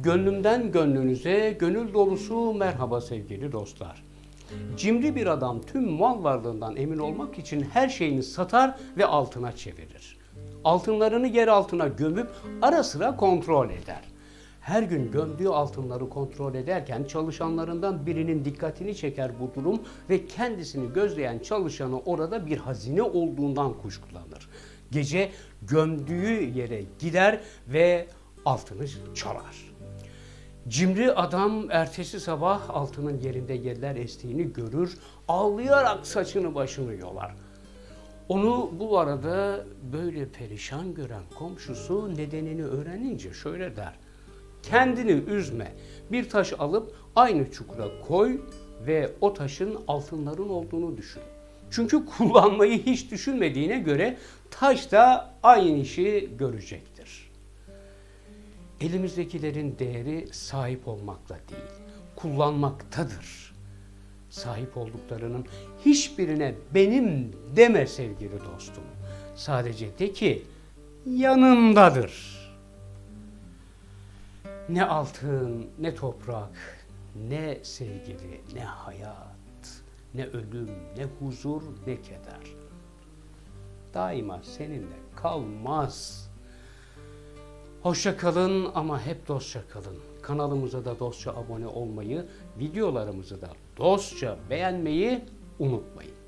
Gönlümden gönlünüze gönül dolusu merhaba sevgili dostlar. Cimri bir adam tüm mal varlığından emin olmak için her şeyini satar ve altına çevirir. Altınlarını yer altına gömüp ara sıra kontrol eder. Her gün gömdüğü altınları kontrol ederken çalışanlarından birinin dikkatini çeker bu durum ve kendisini gözleyen çalışanı orada bir hazine olduğundan kuşkulanır. Gece gömdüğü yere gider ve altını çalar. Cimri adam ertesi sabah altının yerinde yerler estiğini görür, ağlayarak saçını başını yolar. Onu bu arada böyle perişan gören komşusu nedenini öğrenince şöyle der. Kendini üzme. Bir taş alıp aynı çukura koy ve o taşın altınların olduğunu düşün. Çünkü kullanmayı hiç düşünmediğine göre taş da aynı işi görecektir. Elimizdekilerin değeri sahip olmakla değil, kullanmaktadır. Sahip olduklarının hiçbirine benim deme sevgili dostum. Sadece de ki yanımdadır. Ne altın, ne toprak, ne sevgili, ne hayat, ne ölüm, ne huzur, ne keder. Daima seninle kalmaz. Hoşça kalın ama hep dostça kalın. Kanalımıza da dostça abone olmayı, videolarımızı da dostça beğenmeyi unutmayın.